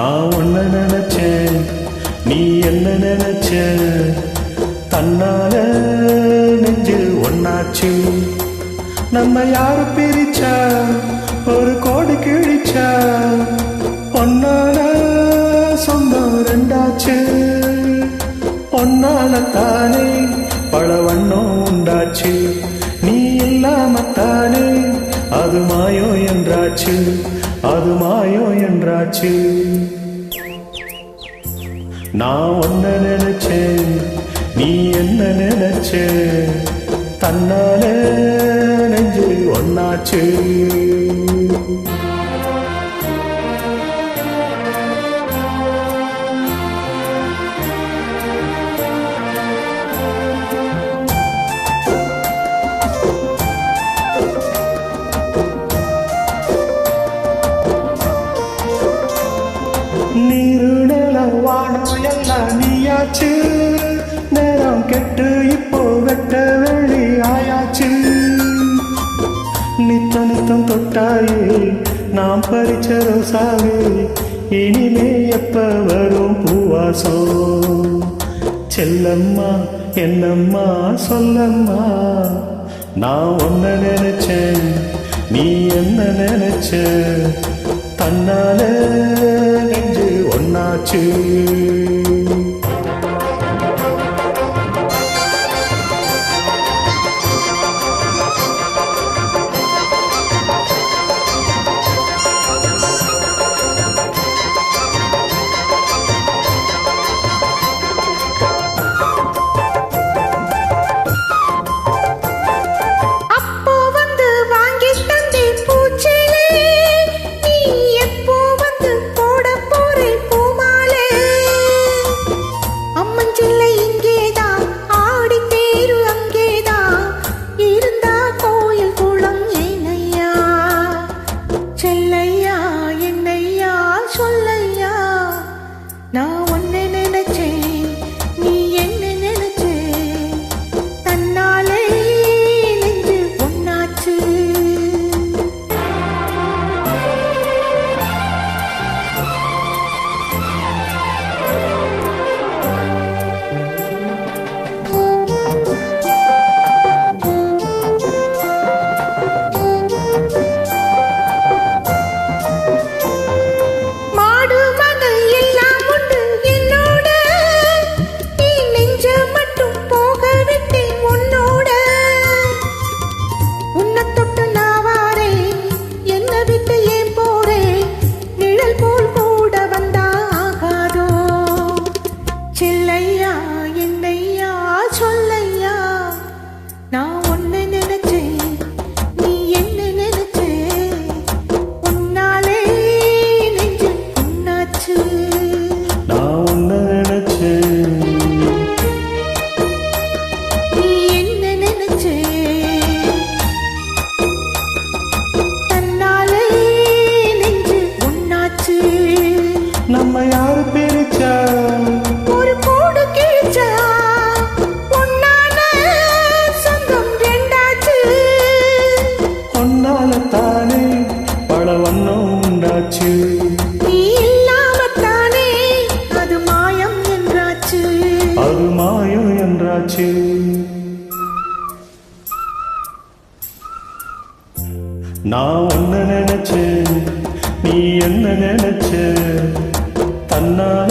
நான் ஒன்ன நினைச்சேன். நீ என்ன நினைச்ச? தன்னால நெஞ்சு ஒன்னாச்சு நம்ம யாரு பிரிச்சா? ஒரு கோடி கிழிச்சா? ஒன்னால சொந்தம் ரெண்டாச்சு. ஒன்னால தானே பல வண்ணம் உண்டாச்சு. நீ இல்லாமத்தானே அது மாயோ என்றாச்சு. அது மாயோ என்றாச்சு. நான் ஒன்ன நினைச்சேன் நீ என்ன நினைச்ச? தன்னாலே நெஞ்சு ஒன்னாச்சு எல்லாம் நீயாச்சு. நேரம் கெட்டு இப்போ வெட்ட வெளி ஆயாச்சு. நித்த நித்தம் தொட்டாயே நாம் பறிச்ச ரோசாவே. இனிமே எப்ப வரும் பூவாசோ? செல்லம்மா என்னம்மா சொல்லம்மா. நான் ஒன்ன நினைச்சேன் நீ என்ன நினைச்ச? தன்னாலே ஒன்னாச்சு அப்போ நீ இல்லாமத்தானே அது மாயம் என்றாச்சு. அது மாயம் என்றாச்சு. நான் ஒன்ன நினைச்சேன் நீ என்ன நினைச்ச? தன்னால